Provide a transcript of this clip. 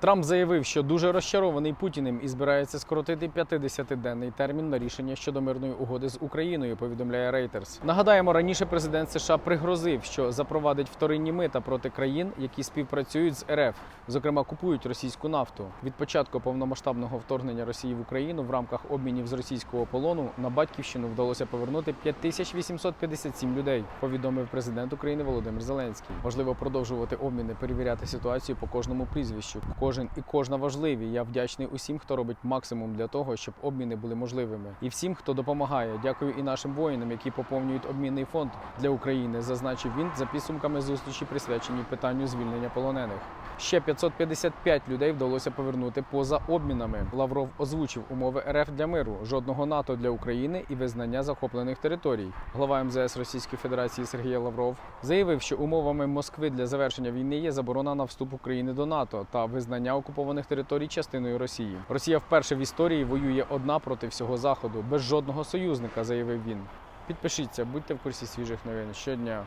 Трамп заявив, що дуже розчарований Путіним і збирається скоротити 50-денний термін на рішення щодо мирної угоди з Україною. Повідомляє Reuters. Нагадаємо, раніше президент США пригрозив, що запровадить вторинні мита проти країн, які співпрацюють з РФ, зокрема купують російську нафту. Від початку повномасштабного вторгнення Росії в Україну в рамках обмінів з російського полону на батьківщину вдалося повернути 5857 людей. Повідомив президент України Володимир Зеленський. Важливо продовжувати обміни, перевіряти ситуацію по кожному прізвищу. Кожен і кожна важливі. Я вдячний усім, хто робить максимум для того, щоб обміни були можливими, і всім, хто допомагає. Дякую і нашим воїнам, які поповнюють обмінний фонд для України. Зазначив він за підсумками зустрічі, присвячені питанню звільнення полонених. Ще 555 людей вдалося повернути поза обмінами. Лавров озвучив умови РФ для миру, жодного НАТО для України і визнання захоплених територій. Глава МЗС Російської Федерації Сергій Лавров заявив, що умовами Москви для завершення війни є заборона на вступ України до НАТО та визнання окупованих територій частиною Росії. Росія вперше в історії воює одна проти всього заходу, без жодного союзника, заявив він. Підпишіться, будьте в курсі свіжих новин щодня.